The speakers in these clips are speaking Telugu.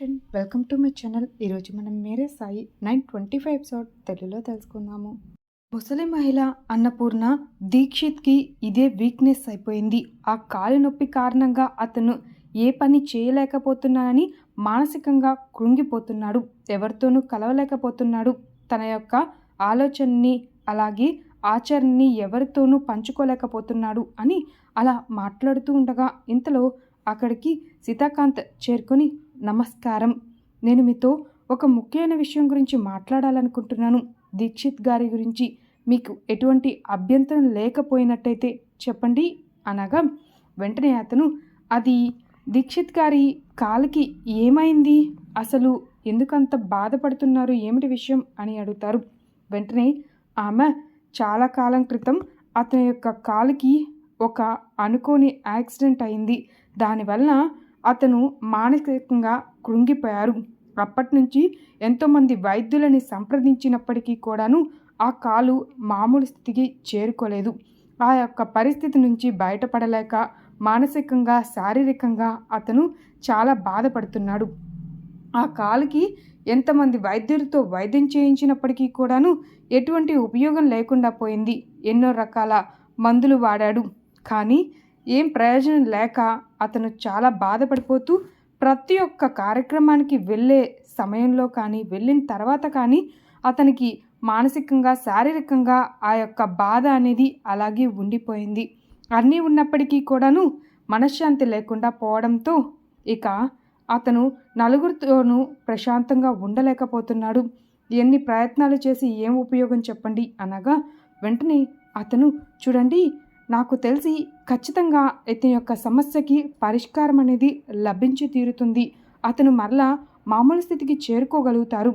Friend welcome to my channel ఈరోజు మనం Mere Sai nine twenty five episode తెలుగులో తెలుసుకుందాము. ముసలి మహిళ అన్నపూర్ణ దీక్షిత్కి ఇదే వీక్నెస్ అయిపోయింది. ఆ కాలు నొప్పి కారణంగా అతను ఏ పని చేయలేకపోతున్నానని మానసికంగా కృంగిపోతున్నాడు. ఎవరితోనూ కలవలేకపోతున్నాడు. తన యొక్క ఆలోచనని అలాగే ఆచరణని ఎవరితోనూ పంచుకోలేకపోతున్నాడు అని అలా మాట్లాడుతూ ఉండగా ఇంతలో అక్కడికి సీతాకాంత్ చేరుకొని నమస్కారం. నేను మీతో ఒక ముఖ్యమైన విషయం గురించి మాట్లాడాలనుకుంటున్నాను. దీక్షిత్ గారి గురించి మీకు ఎటువంటి అభ్యంతరం లేకపోయినట్టయితే చెప్పండి అనగా వెంటనే అతను అది దీక్షిత్ గారి కాలికి ఏమైంది? అసలు ఎందుకంత బాధపడుతున్నారు? ఏమిటి విషయం? అని అడుగుతారు. వెంటనే ఆమె చాలా కాలం క్రితం అతని యొక్క కాలికి ఒక అనుకోని యాక్సిడెంట్ అయింది. దానివల్ల అతను మానసికంగా కృంగిపోయారు. అప్పటి నుంచి ఎంతోమంది వైద్యులని సంప్రదించినప్పటికీ కూడాను ఆ కాలు మామూలు స్థితికి చేరుకోలేదు. ఆ యొక్క పరిస్థితి నుంచి బయటపడలేక మానసికంగా శారీరకంగా అతను చాలా బాధపడుతున్నాడు. ఆ కాలుకి ఎంతమంది వైద్యులతో వైద్యం చేయించినప్పటికీ కూడాను ఎటువంటి ఉపయోగం లేకుండా పోయింది. ఎన్నో రకాల మందులు వాడాడు. కానీ ఏం ప్రయోజనం లేక అతను చాలా బాధపడిపోతూ ప్రతి ఒక్క కార్యక్రమానికి వెళ్ళే సమయంలో కానీ వెళ్ళిన తర్వాత కానీ అతనికి మానసికంగా శారీరకంగా ఆ యొక్క బాధ అనేది అలాగే ఉండిపోయింది. అన్నీ ఉన్నప్పటికీ కూడాను మనశ్శాంతి లేకుండా పోవడంతో ఇక అతను నలుగురితోనూ ప్రశాంతంగా ఉండలేకపోతున్నాడు. ఎన్ని ప్రయత్నాలు చేసి ఏం ఉపయోగం చెప్పండి అనగా వెంటనే అతను చూడండి నాకు తెలిసి ఖచ్చితంగా ఇతని యొక్క సమస్యకి పరిష్కారం అనేది లభించి తీరుతుంది. అతను మరలా మామూలు స్థితికి చేరుకోగలుగుతారు.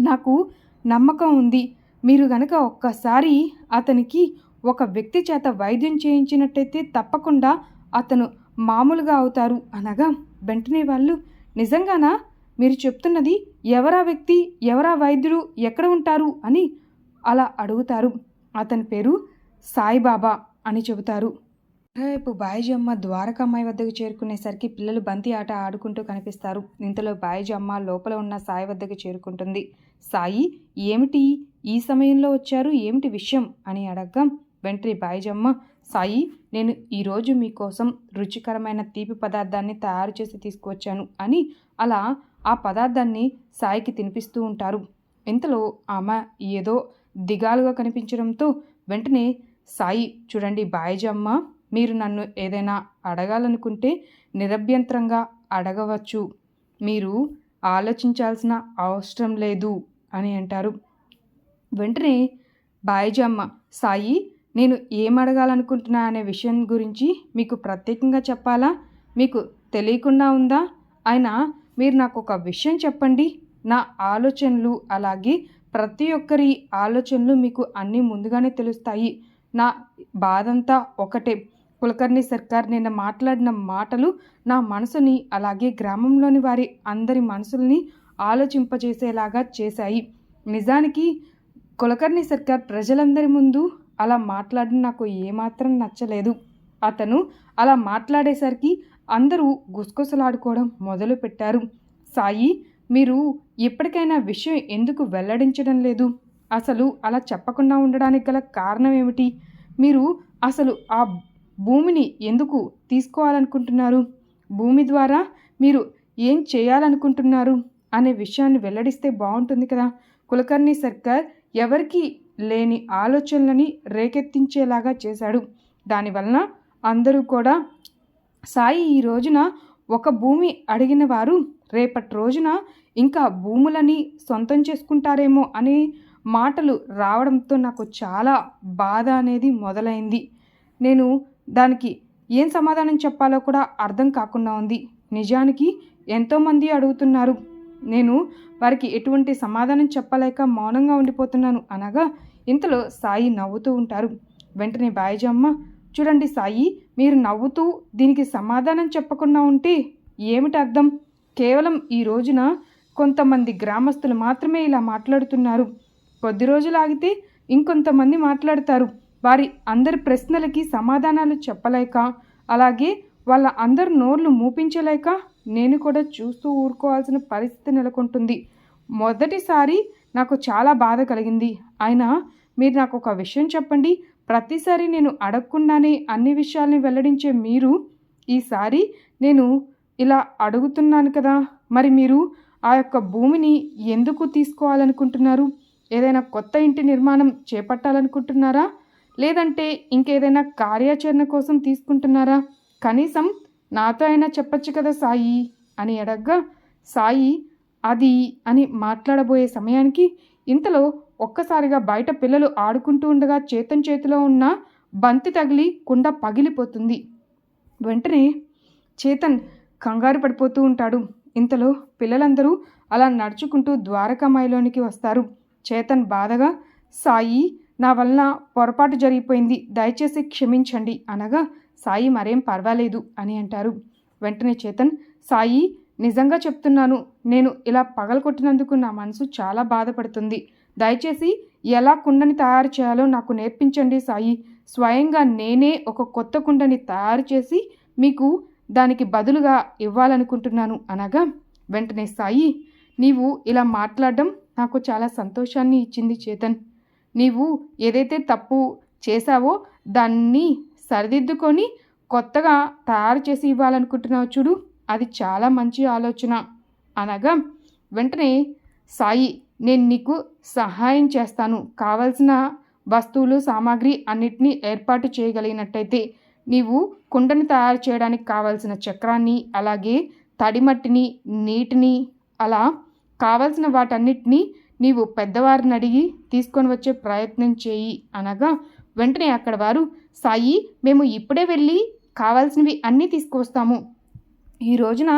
నాకు నమ్మకం ఉంది. మీరు గనక ఒక్కసారి అతనికి ఒక వ్యక్తి చేత వైద్యం చేయించినట్టయితే తప్పకుండా అతను మామూలుగా అవుతారు. అనగా వెంటనే వాళ్ళు నిజంగానా? మీరు చెప్తున్నది ఎవరా వ్యక్తి ఎవరా వైద్యుడు ఎక్కడ ఉంటారు? అని అలా అడుగుతారు. అతని పేరు సాయిబాబా. అని చెబుతారు. రేపు బాయిజమ్మ ద్వారకమ్మాయి వద్దకు చేరుకునేసరికి పిల్లలు బంతి ఆట ఆడుకుంటూ కనిపిస్తారు. ఇంతలో బాయిజమ్మ లోపల ఉన్న సాయి వద్దకు చేరుకుంటుంది. సాయి ఏమిటి? ఈ సమయంలో వచ్చారు? ఏమిటి విషయం? అని అడగ్గా వెంటనే బాయిజమ్మ. సాయి నేను ఈరోజు మీకోసం రుచికరమైన తీపి పదార్థాన్ని తయారు చేసి తీసుకువచ్చాను అని అలా ఆ పదార్థాన్ని సాయికి తినిపిస్తూ ఉంటారు. ఇంతలో ఆమె ఏదో దిగాలుగా కనిపించడంతో వెంటనే సాయి చూడండి బాయిజమ్మ మీరు నన్ను ఏదైనా అడగాలనుకుంటే నిరభ్యంతరంగా అడగవచ్చు. మీరు ఆలోచించాల్సిన అవసరం లేదు అని అంటారు. వెంటనే బాయిజమ్మ సాయి నేను ఏం అడగాలనుకుంటున్నా అనే విషయం గురించి మీకు ప్రత్యేకంగా చెప్పాలా? మీకు తెలియకుండా ఉందా? అయినా మీరు నాకు ఒక విషయం చెప్పండి. నా ఆలోచనలు అలాగే ప్రతి ఒక్కరి ఆలోచనలు మీకు అన్నీ ముందుగానే తెలుస్తాయి. నా బాధంతా ఒకటే. కులకర్ణి సర్కార్ నిన్న మాట్లాడిన మాటలు నా మనసుని అలాగే గ్రామంలోని వారి అందరి మనసుల్ని ఆలోచింపజేసేలాగా చేశాయి. నిజానికి కులకర్ణి సర్కార్ ప్రజలందరి ముందు అలా మాట్లాడిన నాకు ఏమాత్రం నచ్చలేదు. అతను అలా మాట్లాడేసరికి అందరూ గుసగుసలాడుకోవడం మొదలుపెట్టారు. సాయి మీరు ఎప్పటికైనా విషయం ఎందుకు వెల్లడించడం లేదు? అసలు అలా చెప్పకుండా ఉండడానికి గల కారణం ఏమిటి? మీరు అసలు ఆ భూమిని ఎందుకు తీసుకోవాలనుకుంటున్నారు? భూమి ద్వారా మీరు ఏం చేయాలనుకుంటున్నారు? అనే విషయాన్ని వెల్లడిస్తే బాగుంటుంది కదా. కులకర్ణి సర్కార్ ఎవరికి లేని ఆలోచనలని రేకెత్తించేలాగా చేశాడు. దానివలన అందరూ కూడా సాయి ఈ రోజున ఒక భూమి అడిగిన వారు రేపటి రోజున ఇంకా భూములని సొంతం చేసుకుంటారేమో అనే మాటలు రావడంతో నాకు చాలా బాధ అనేది మొదలైంది. నేను దానికి ఏం సమాధానం చెప్పాలో కూడా అర్థం కాకుండా ఉంది. నిజానికి ఎంతోమంది అడుగుతున్నారు. నేను వారికి ఎటువంటి సమాధానం చెప్పలేక మౌనంగా ఉండిపోతున్నాను అనగా ఇంతలో సాయి నవ్వుతూ ఉంటారు. వెంటనే బాయిజమ్మ చూడండి సాయి మీరు నవ్వుతూ దీనికి సమాధానం చెప్పకుండా ఉంటే ఏమిటి అర్థం? కేవలం ఈ రోజున కొంతమంది గ్రామస్తులు మాత్రమే ఇలా మాట్లాడుతున్నారు. కొద్ది రోజులు ఆగితే ఇంకొంతమంది మాట్లాడతారు. వారి అందరి ప్రశ్నలకి సమాధానాలు చెప్పలేక అలాగే వాళ్ళ అందరు నోర్లు మూపించలేక నేను కూడా చూస్తూ ఊరుకోవాల్సిన పరిస్థితి నెలకొంటుంది. మొదటిసారి నాకు చాలా బాధ కలిగింది. అయినా మీరు నాకు ఒక విషయం చెప్పండి. ప్రతిసారి నేను అడగకుండానే అన్ని విషయాల్ని వెల్లడించే మీరు ఈసారి నేను ఇలా అడుగుతున్నాను కదా మరి మీరు ఆ యొక్క భూమిని ఎందుకు తీసుకోవాలనుకుంటున్నారు? ఏదైనా కొత్త ఇంటి నిర్మాణం చేపట్టాలనుకుంటున్నారా? లేదంటే ఇంకేదైనా కార్యాచరణ కోసం తీసుకుంటున్నారా? కనీసం నాతో అయినా చెప్పచ్చు కదా సాయి? అని అడగ్గా సాయి అది అని మాట్లాడబోయే సమయానికి ఇంతలో ఒక్కసారిగా బయట పిల్లలు ఆడుకుంటూ ఉండగా చేతన్ చేతిలో ఉన్న బంతి తగిలి కుండ పగిలిపోతుంది. వెంటనే చేతన్ కంగారు పడిపోతూ ఉంటాడు. ఇంతలో పిల్లలందరూ అలా నడుచుకుంటూ ద్వారకామాయిలోనికి వస్తారు. చేతన్ బాధగా సాయి నా వలన పొరపాటు జరిగిపోయింది. దయచేసి క్షమించండి అనగా సాయి మరేం పర్వాలేదు అని అంటారు. వెంటనే చేతన్ సాయి నిజంగా చెప్తున్నాను. నేను ఇలా పగలకొట్టినందుకు నా మనసు చాలా బాధపడుతుంది. దయచేసి ఎలా కుండని తయారు చేయాలో నాకు నేర్పించండి సాయి. స్వయంగా నేనే ఒక కొత్త కుండని తయారు చేసి మీకు దానికి బదులుగా ఇవ్వాలనుకుంటున్నాను అనగా వెంటనే సాయి నీవు ఇలా మాట్లాడడం నాకు చాలా సంతోషాన్ని ఇచ్చింది చేతన్. నీవు ఏదైతే తప్పు చేశావో దాన్ని సరిదిద్దుకొని కొత్తగా తయారు చేసి ఇవ్వాలనుకుంటున్నావు చూడు అది చాలా మంచి ఆలోచన. అనగా వెంటనే సాయి నేను నీకు సహాయం చేస్తాను. కావలసిన వస్తువులు సామాగ్రి అన్నిటినీ ఏర్పాటు చేయగలిగినట్టయితే నీవు కుండని తయారు చేయడానికి కావలసిన చక్రాన్ని అలాగే తడిమట్టిని నీటిని అలా కావలసిన వాటన్నిటినీ నీవు పెద్దవారిని అడిగి తీసుకొని వచ్చే ప్రయత్నం చేయి అనగా వెంటనే అక్కడ వారు సాయి మేము ఇప్పుడే వెళ్ళి కావాల్సినవి అన్నీ తీసుకువస్తాము. ఈ రోజున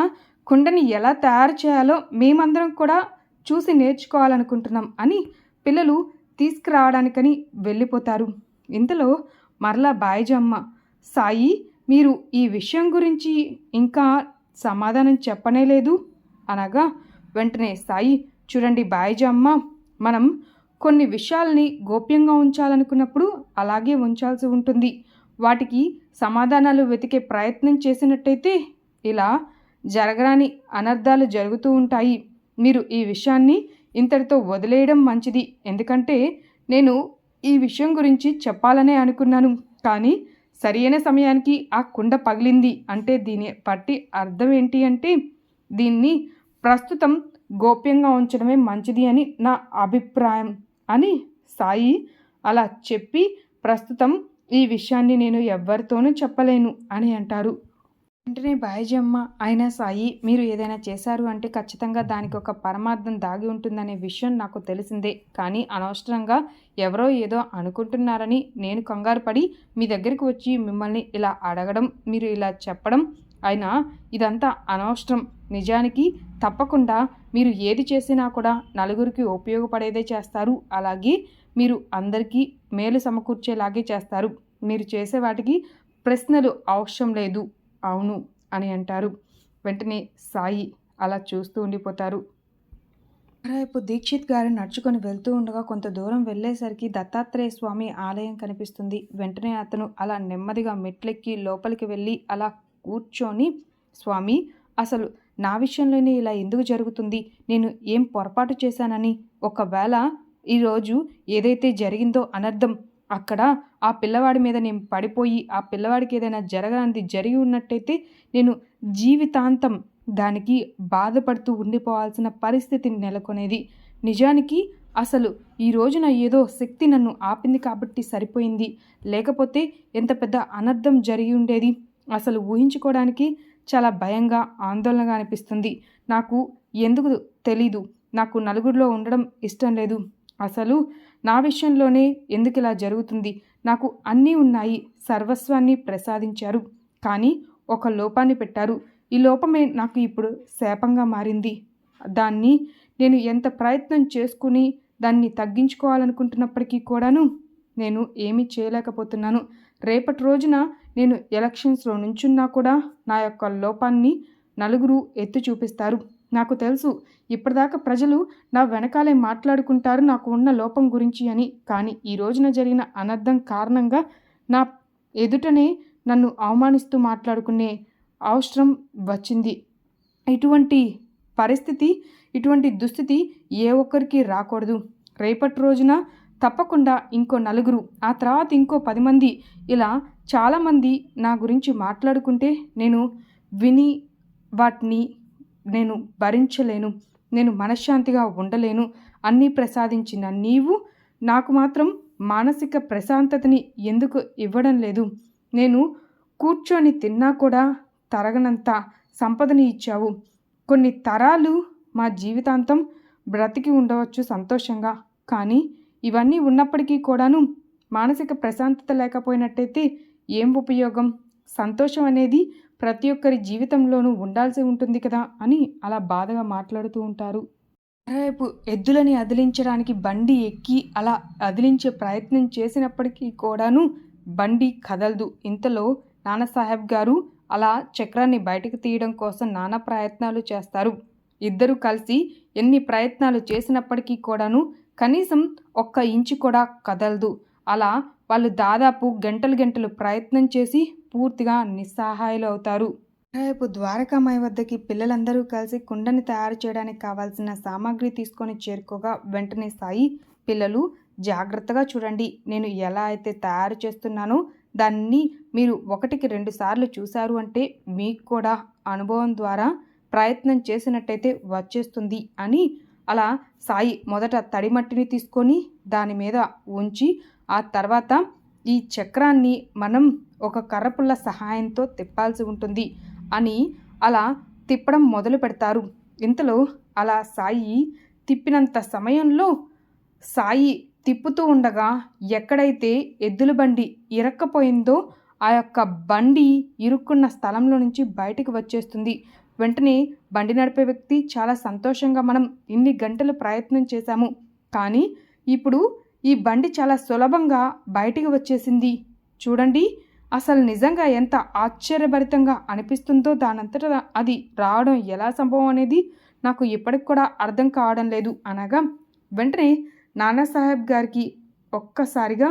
కుండని ఎలా తయారు చేయాలో మేమందరం కూడా చూసి నేర్చుకోవాలనుకుంటున్నాం అని పిల్లలు తీసుకురావడానికని వెళ్ళిపోతారు. ఇంతలో మరలా బాయిజమ్మ సాయి మీరు ఈ విషయం గురించి ఇంకా సమాధానం చెప్పనే లేదు అనగా వెంటనే సాయి చూడండి బాయిజమ్మ మనం కొన్ని విషయాల్ని గోప్యంగా ఉంచాలనుకున్నప్పుడు అలాగే ఉంచాల్సి ఉంటుంది. వాటికి సమాధానాలు వెతికే ప్రయత్నం చేసినట్టయితే ఇలా జరగరాని అనర్థాలు జరుగుతూ ఉంటాయి. మీరు ఈ విషయాన్ని ఇంతటితో వదిలేయడం మంచిది. ఎందుకంటే నేను ఈ విషయం గురించి చెప్పాలనే అనుకున్నాను. కానీ సరియైన సమయానికి ఆ కుండ పగిలింది. అంటే దీని పట్టి అర్థం ఏంటి అంటే దీన్ని ప్రస్తుతం గోప్యంగా ఉంచడమే మంచిది అని నా అభిప్రాయం అని సాయి అలా చెప్పి ప్రస్తుతం ఈ విషయాన్ని నేను ఎవ్వరితోనూ చెప్పలేను అని అంటారు. వెంటనే బాయజమ్మ అయినా సాయి మీరు ఏదైనా చేశారు అంటే ఖచ్చితంగా దానికి ఒక పరమార్థం దాగి ఉంటుందనే విషయం నాకు తెలిసిందే. కానీ అనవసరంగా ఎవరో ఏదో అనుకుంటున్నారని నేను కంగారు పడి మీ దగ్గరికి వచ్చి మిమ్మల్ని ఇలా అడగడం మీరు ఇలా చెప్పడం అయినా ఇదంతా అనవసరం. నిజానికి తప్పకుండా మీరు ఏది చేసినా కూడా నలుగురికి ఉపయోగపడేదే చేస్తారు. అలాగే మీరు అందరికీ మేలు సమకూర్చేలాగే చేస్తారు. మీరు చేసే వాటికి ప్రశ్నలు అవసరం లేదు. అవును అని అంటారు. వెంటనే సాయి అలా చూస్తూ ఉండిపోతారు. రేపు దీక్షిత్ గారు నడుచుకొని వెళ్తూ ఉండగా కొంత దూరం వెళ్ళేసరికి దత్తాత్రేయ స్వామి ఆలయం కనిపిస్తుంది. వెంటనే అతను అలా నెమ్మదిగా మెట్లెక్కి లోపలికి వెళ్ళి అలా కూర్చొని స్వామి అసలు నా విషయంలోనే ఇలా ఎందుకు జరుగుతుంది? నేను ఏం పొరపాటు చేశానని? ఒకవేళ ఈరోజు ఏదైతే జరిగిందో అనర్థం అక్కడ ఆ పిల్లవాడి మీద నేను పడిపోయి ఆ పిల్లవాడికి ఏదైనా జరగనిది జరిగి ఉన్నట్టయితే నేను జీవితాంతం దానికి బాధపడుతూ ఉండిపోవాల్సిన పరిస్థితి నెలకొనేది. నిజానికి అసలు ఈ రోజున ఏదో శక్తి నన్ను ఆపింది కాబట్టి సరిపోయింది. లేకపోతే ఎంత పెద్ద అనర్థం జరిగి ఉండేది? అసలు ఊహించుకోవడానికి చాలా భయంగా ఆందోళనగా అనిపిస్తుంది. నాకు ఎందుకు తెలీదు. నాకు నలుగురిలో ఉండడం ఇష్టం లేదు. అసలు నా విషయంలోనే ఎందుకు ఇలా జరుగుతుంది? నాకు అన్నీ ఉన్నాయి. సర్వస్వాన్ని ప్రసాదించారు. కానీ ఒక లోపాన్ని పెట్టారు. ఈ లోపమే నాకు ఇప్పుడు శాపంగా మారింది. దాన్ని నేను ఎంత ప్రయత్నం చేసుకుని దాన్ని తగ్గించుకోవాలనుకుంటున్నప్పటికీ కూడాను నేను ఏమీ చేయలేకపోతున్నాను. రేపటి రోజున నేను ఎలక్షన్స్లో నుంచున్నా కూడా నా యొక్క లోపాన్ని నలుగురు ఎత్తి చూపిస్తారు. నాకు తెలుసు ఇప్పటిదాకా ప్రజలు నా వెనకాలే మాట్లాడుకుంటారు నాకు ఉన్న లోపం గురించి అని. కానీ ఈ రోజున జరిగిన అనర్థం కారణంగా నా ఎదుటనే నన్ను అవమానిస్తూ మాట్లాడుకునే అవసరం వచ్చింది. ఇటువంటి పరిస్థితి ఇటువంటి దుస్థితి ఏ ఒక్కరికి రాకూడదు. రేపటి రోజున తప్పకుండా ఇంకో నలుగురు ఆ తర్వాత ఇంకో పది మంది ఇలా చాలామంది నా గురించి మాట్లాడుకుంటే నేను విని వాటిని నేను భరించలేను నేను మనశ్శాంతిగా ఉండలేను అన్నీ ప్రసాదించిన నీవు నాకు మాత్రం మానసిక ప్రశాంతతని ఎందుకు ఇవ్వడం లేదు? నేను కూర్చొని తిన్నా కూడా తరగనంత సంపదని ఇచ్చావు. కొన్ని తరాలు మా జీవితాంతం బ్రతికి ఉండవచ్చు సంతోషంగా కానీ ఇవన్నీ ఉన్నప్పటికీ కూడాను మానసిక ప్రశాంతత లేకపోయినట్టయితే ఏం ఉపయోగం? సంతోషం అనేది ప్రతి ఒక్కరి జీవితంలోనూ ఉండాల్సి ఉంటుంది కదా అని అలా బాధగా మాట్లాడుతూ ఉంటారు. రేపు ఎద్దులని అదిలించడానికి బండి ఎక్కి అలా అదిలించే ప్రయత్నం చేసినప్పటికీ కూడాను బండి కదలదు. ఇంతలో నానాసాహెబ్ గారు అలా చక్రాన్ని బయటకు తీయడం కోసం నానా ప్రయత్నాలు చేస్తారు. ఇద్దరు కలిసి ఎన్ని ప్రయత్నాలు చేసినప్పటికీ కూడాను కనీసం ఒక్క ఇంచు కూడా కదలదు. అలా వాళ్ళు దాదాపు గంటలు గంటలు ప్రయత్నం చేసి పూర్తిగా నిస్సహాయాలు అవుతారు. రేపు ద్వారకామాయి వద్దకి పిల్లలందరూ కలిసి కుండని తయారు చేయడానికి కావాల్సిన సామాగ్రి తీసుకొని చేరుకోగా వెంటనే సాయి పిల్లలు జాగ్రత్తగా చూడండి నేను ఎలా అయితే తయారు చేస్తున్నానో దాన్ని మీరు ఒకటికి రెండు సార్లు చూశారు అంటే మీకు కూడా అనుభవం ద్వారా ప్రయత్నం చేసినట్టయితే వచ్చేస్తుంది అని అలా సాయి మొదట తడిమట్టిని తీసుకొని దాని మీద ఉంచి ఆ తర్వాత ఈ చక్రాన్ని మనం ఒక కర్రపుల్ల సహాయంతో తిప్పాల్సి ఉంటుంది అని అలా తిప్పడం మొదలు పెడతారు. ఇంతలో అలా సాయి తిప్పినంత సమయంలో సాయి తిప్పుతూ ఉండగా ఎక్కడైతే ఎద్దుల బండి ఇరక్కపోయిందో ఆ యొక్క బండి ఇరుక్కున్న స్థలంలో నుంచి బయటకు వచ్చేస్తుంది. వెంటనే బండి నడిపే వ్యక్తి చాలా సంతోషంగా మనం ఇన్ని గంటలు ప్రయత్నం చేశాము. కానీ ఇప్పుడు ఈ బండి చాలా సులభంగా బయటికి వచ్చేసింది. చూడండి అసలు నిజంగా ఎంత ఆశ్చర్యభరితంగా అనిపిస్తుందో దానంతట అది రావడం ఎలా సంభవం అనేది నాకు ఇప్పటికి కూడా అర్థం కావడం లేదు అనగా వెంటనే నానాసాహెబ్ గారికి ఒక్కసారిగా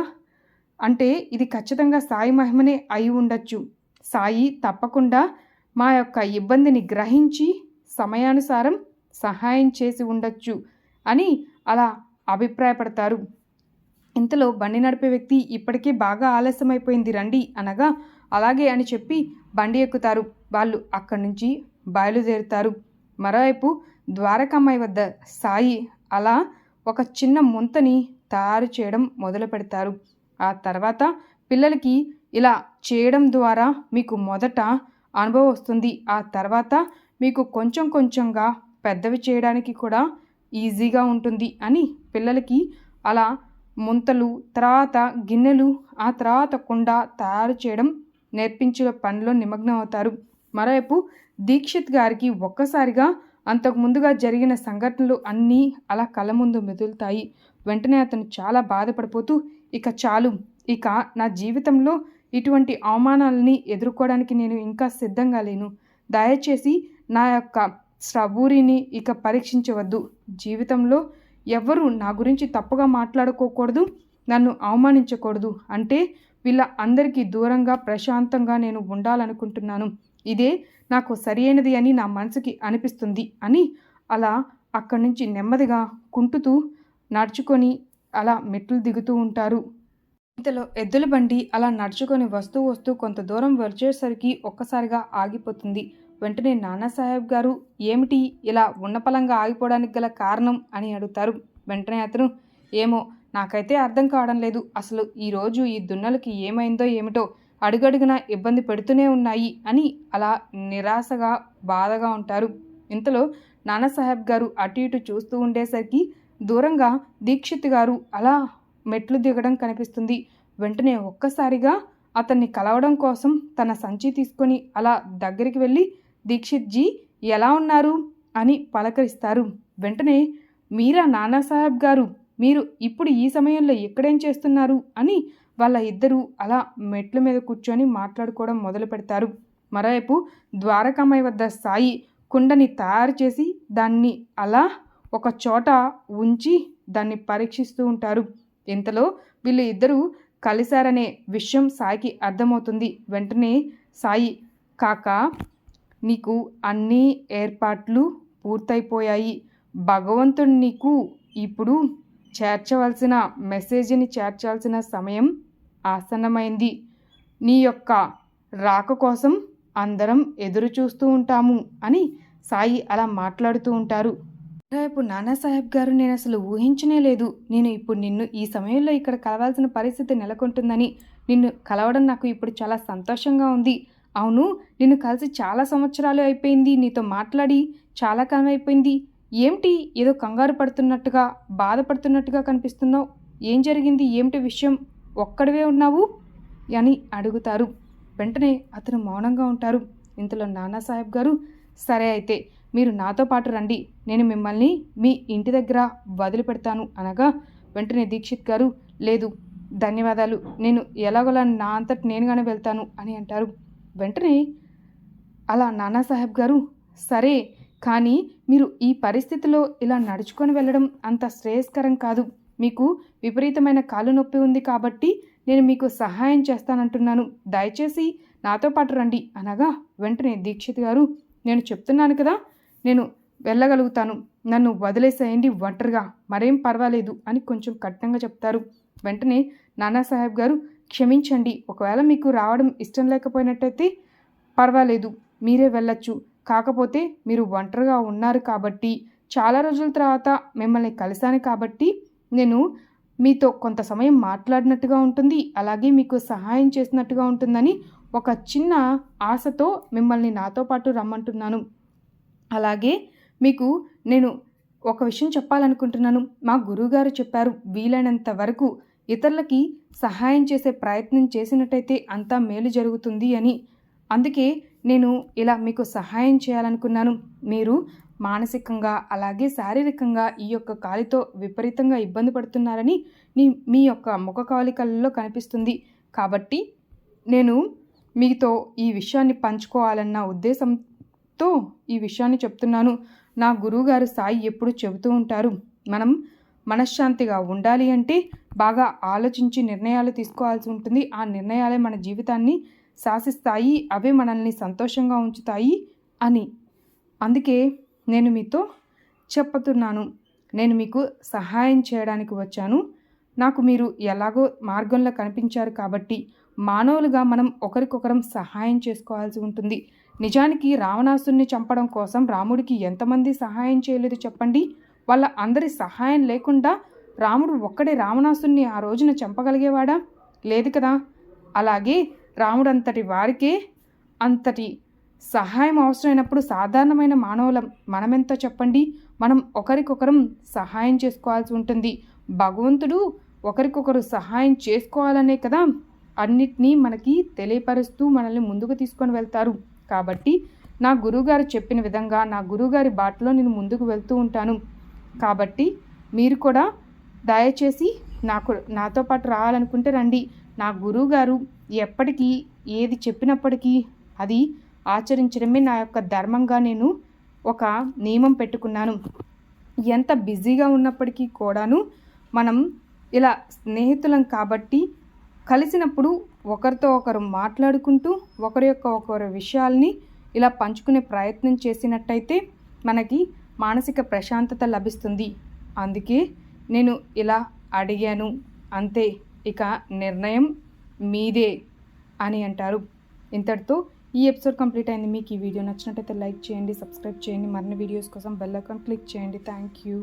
అంటే ఇది ఖచ్చితంగా సాయి మహిమనే అయి ఉండొచ్చు. సాయి తప్పకుండా మా యొక్క ఇబ్బందిని గ్రహించి సమయానుసారం సహాయం చేసి ఉండొచ్చు అని అలా అభిప్రాయపడతారు. ఇంతలో బండి నడిపే వ్యక్తి ఇప్పటికే బాగా ఆలస్యమైపోయింది రండి అనగా అలాగే అని చెప్పి బండి ఎక్కుతారు. వాళ్ళు అక్కడి నుంచి బయలుదేరుతారు. మరోవైపు ద్వారకమ్మాయి వద్ద సాయి అలా ఒక చిన్న ముంతని తయారు చేయడం మొదలు పెడతారు. ఆ తర్వాత పిల్లలకి ఇలా చేయడం ద్వారా మీకు మొదట అనుభవం వస్తుంది. ఆ తర్వాత మీకు కొంచెం కొంచెంగా పెద్దవి చేయడానికి కూడా ఈజీగా ఉంటుంది అని పిల్లలకి అలా ముంతలు తర్వాత గిన్నెలు ఆ తర్వాత కుండ తయారు చేయడం నేర్పించే పనిలో నిమగ్నం అవుతారు మరోవైపు దీక్షిత్ గారికి ఒక్కసారిగా అంతకు ముందుగా జరిగిన సంఘటనలు అన్నీ అలా కళ్ళ ముందు మెదులుతాయి. వెంటనే అతను చాలా బాధపడిపోతూ ఇక చాలు ఇక నా జీవితంలో ఇటువంటి అవమానాలని ఎదుర్కోవడానికి నేను ఇంకా సిద్ధంగా లేను. దయచేసి నా యొక్క స్రబూరిని ఇక పరీక్షించవద్దు. జీవితంలో ఎవరు నా గురించి తప్పుగా మాట్లాడుకోకూడదు నన్ను అవమానించకూడదు అంటే వీళ్ళ అందరికీ దూరంగా ప్రశాంతంగా నేను ఉండాలనుకుంటున్నాను. ఇదే నాకు సరైనది అని నా మనసుకి అనిపిస్తుంది అని అలా అక్కడి నుంచి నెమ్మదిగా కుంటుతూ నడుచుకొని అలా మెట్లు దిగుతూ ఉంటారు. ఇంతలో ఎద్దుల బండి అలా నడుచుకొని వస్తూ వస్తూ కొంత దూరం వచ్చేసరికి ఒక్కసారిగా ఆగిపోతుంది. వెంటనే నానాసాహెబ్ గారు ఏమిటి ఇలా ఉన్నపలంగా ఆగిపోవడానికి గల కారణం? అని అడుగుతారు. వెంటనే అతను ఏమో నాకైతే అర్థం కావడం లేదు. అసలు ఈరోజు ఈ దున్నలకి ఏమైందో ఏమిటో అడుగడుగున ఇబ్బంది పెడుతూనే ఉన్నాయి అని అలా నిరాశగా బాధగా ఉంటారు. ఇంతలో నానాసాహెబ్ గారు అటు ఇటు చూస్తూ ఉండేసరికి దూరంగా దీక్షిత్ గారు అలా మెట్లు దిగడం కనిపిస్తుంది. వెంటనే ఒక్కసారిగా అతన్ని కలవడం కోసం తన సంచి తీసుకొని అలా దగ్గరికి వెళ్ళి దీక్షిత్ జీ ఎలా ఉన్నారు? అని పలకరిస్తారు. వెంటనే మీరా నానాసాహెబ్ గారు? మీరు ఇప్పుడు ఈ సమయంలో ఎక్కడేం చేస్తున్నారు? అని వాళ్ళ ఇద్దరూ అలా మెట్ల మీద కూర్చొని మాట్లాడుకోవడం మొదలు పెడతారు. మరోవైపు ద్వారకామయ్య వద్ద సాయి కుండని తయారు చేసి దాన్ని అలా ఒక చోట ఉంచి దాన్ని పరీక్షిస్తూ ఉంటారు. ఇంతలో వీళ్ళు ఇద్దరూ కలిశారనే విషయం సాయికి అర్థమవుతుంది. వెంటనే సాయి కాక నీకు అన్ని ఏర్పాట్లు పూర్తయిపోయాయి. భగవంతుడు నీకు ఇప్పుడు చేర్చవలసిన మెసేజ్ని చేర్చాల్సిన సమయం ఆసన్నమైంది. నీ యొక్క రాక కోసం అందరం ఎదురు చూస్తూ ఉంటాము అని సాయి అలా మాట్లాడుతూ ఉంటారు. రేపు నానాసాహెబ్ గారు నేను అసలు ఊహించనే లేదు. నేను ఇప్పుడు నిన్ను ఈ సమయంలో ఇక్కడ కలవాల్సిన పరిస్థితి నెలకొంటుందని. నిన్ను కలవడం నాకు ఇప్పుడు చాలా సంతోషంగా ఉంది. అవును నిన్ను కలిసి చాలా సంవత్సరాలు అయిపోయింది నీతో మాట్లాడి చాలా కాలం అయిపోయింది. ఏమిటి ఏదో కంగారు పడుతున్నట్టుగా బాధపడుతున్నట్టుగా కనిపిస్తున్నావు? ఏం జరిగింది? ఏమిటి విషయం? ఒక్కడివే ఉన్నావు? అని అడుగుతారు. వెంటనే అతను మౌనంగా ఉంటారు. ఇంతలో నానాసాహెబ్ గారు సరే అయితే మీరు నాతో పాటు రండి. నేను మిమ్మల్ని మీ ఇంటి దగ్గర వదిలిపెడతాను అనగా వెంటనే దీక్షిత్ గారు లేదు ధన్యవాదాలు. నేను ఎలాగోలా నా అంతటి నేనుగానే వెళ్తాను అని అంటారు. వెంటనే అలా నానాసాహెబ్ గారు సరే కానీ మీరు ఈ పరిస్థితిలో ఇలా నడుచుకొని వెళ్ళడం అంత శ్రేయస్కరం కాదు. మీకు విపరీతమైన కాలు నొప్పి ఉంది కాబట్టి నేను మీకు సహాయం చేస్తానంటున్నాను. దయచేసి నాతో పాటు రండి అనగా వెంటనే దీక్షిత్ గారు నేను చెప్తున్నాను కదా నేను వెళ్ళగలుగుతాను. నన్ను వదిలేసేయండి ఒంటరిగా. మరేం పర్వాలేదు అని కొంచెం కఠినంగా చెప్తారు. వెంటనే నానాసాహెబ్ గారు క్షమించండి. ఒకవేళ మీకు రావడం ఇష్టం లేకపోయినట్టయితే పర్వాలేదు మీరే వెళ్ళొచ్చు. కాకపోతే మీరు ఒంటరిగా ఉన్నారు కాబట్టి చాలా రోజుల తర్వాత మిమ్మల్ని కలిశాను కాబట్టి నేను మీతో కొంత సమయం మాట్లాడినట్టుగా ఉంటుంది అలాగే మీకు సహాయం చేసినట్టుగా ఉంటుందని ఒక చిన్న ఆశతో మిమ్మల్ని నాతో పాటు రమ్మంటున్నాను. అలాగే మీకు నేను ఒక విషయం చెప్పాలనుకుంటున్నాను. మా గురువుగారు చెప్పారు వీలైనంత వరకు ఇతరులకి సహాయం చేసే ప్రయత్నం చేసినట్టయితే అంతా మేలు జరుగుతుంది అని. అందుకే నేను ఇలా మీకు సహాయం చేయాలనుకున్నాను. మీరు మానసికంగా అలాగే శారీరకంగా ఈ యొక్క కాలితో విపరీతంగా ఇబ్బంది పడుతున్నారని నీ మీ యొక్క ముఖ కాలికల్లో కనిపిస్తుంది. కాబట్టి నేను మీతో ఈ విషయాన్ని పంచుకోవాలన్న ఉద్దేశంతో ఈ విషయాన్ని చెప్తున్నాను. నా గురువుగారు సాయి ఎప్పుడు చెబుతూ ఉంటారు. మనం మనశ్శాంతిగా ఉండాలి అంటే బాగా ఆలోచించి నిర్ణయాలు తీసుకోవాల్సి ఉంటుంది. ఆ నిర్ణయాలే మన జీవితాన్ని శాసిస్తాయి అవే మనల్ని సంతోషంగా ఉంచుతాయి అని. అందుకే నేను మీతో చెప్పుతున్నాను. నేను మీకు సహాయం చేయడానికి వచ్చాను. నాకు మీరు ఎలాగో మార్గంలో కనిపించారు కాబట్టి మానవులుగా మనం ఒకరికొకరం సహాయం చేసుకోవాల్సి ఉంటుంది. నిజానికి రావణాసుని చంపడం కోసం రాముడికి ఎంతమంది సహాయం చేయలేదు చెప్పండి? వాళ్ళ అందరి సహాయం లేకుండా రాముడు ఒక్కడే రావణాసుని ఆ రోజున చంపగలిగేవాడా? లేదు కదా. అలాగే రాముడంతటి వారికే అంతటి సహాయం అవసరమైనప్పుడు సాధారణమైన మానవులం మనమెంతో చెప్పండి? మనం ఒకరికొకరం సహాయం చేసుకోవాల్సి ఉంటుంది. భగవంతుడు ఒకరికొకరు సహాయం చేసుకోవాలనే కదా అన్నిటినీ మనకి తెలియపరుస్తూ మనల్ని ముందుకు తీసుకొని వెళ్తారు. కాబట్టి నా గురువుగారు చెప్పిన విధంగా నా గురువుగారి బాటలో నేను ముందుకు వెళ్తూ ఉంటాను. కాబట్టి మీరు కూడా దయచేసి నాకు నాతో పాటు రావాలనుకుంటే రండి. నా గురువు గారు ఎప్పటికీ ఏది చెప్పినప్పటికీ అది ఆచరించడమే నా యొక్క ధర్మంగా నేను ఒక నియమం పెట్టుకున్నాను. ఎంత బిజీగా ఉన్నప్పటికీ కూడాను మనం ఇలా స్నేహితులం కాబట్టి కలిసినప్పుడు ఒకరితో ఒకరు మాట్లాడుకుంటూ ఒకరి యొక్క ఒకరి విషయాల్ని ఇలా పంచుకునే ప్రయత్నం చేసినట్టయితే మనకి మానసిక ప్రశాంతత లభిస్తుంది. అందుకే నేను ఇలా అడిగాను. అంతే ఇక నిర్ణయం మీదే అని అంటారు. ఇంతటితో ఈ ఎపిసోడ్ కంప్లీట్ అయింది. మీకు ఈ వీడియో నచ్చినట్టయితే లైక్ చేయండి సబ్స్క్రైబ్ చేయండి. మరిన్ని వీడియోస్ కోసం బెల్ ఐకాన్ క్లిక్ చేయండి. Thank you.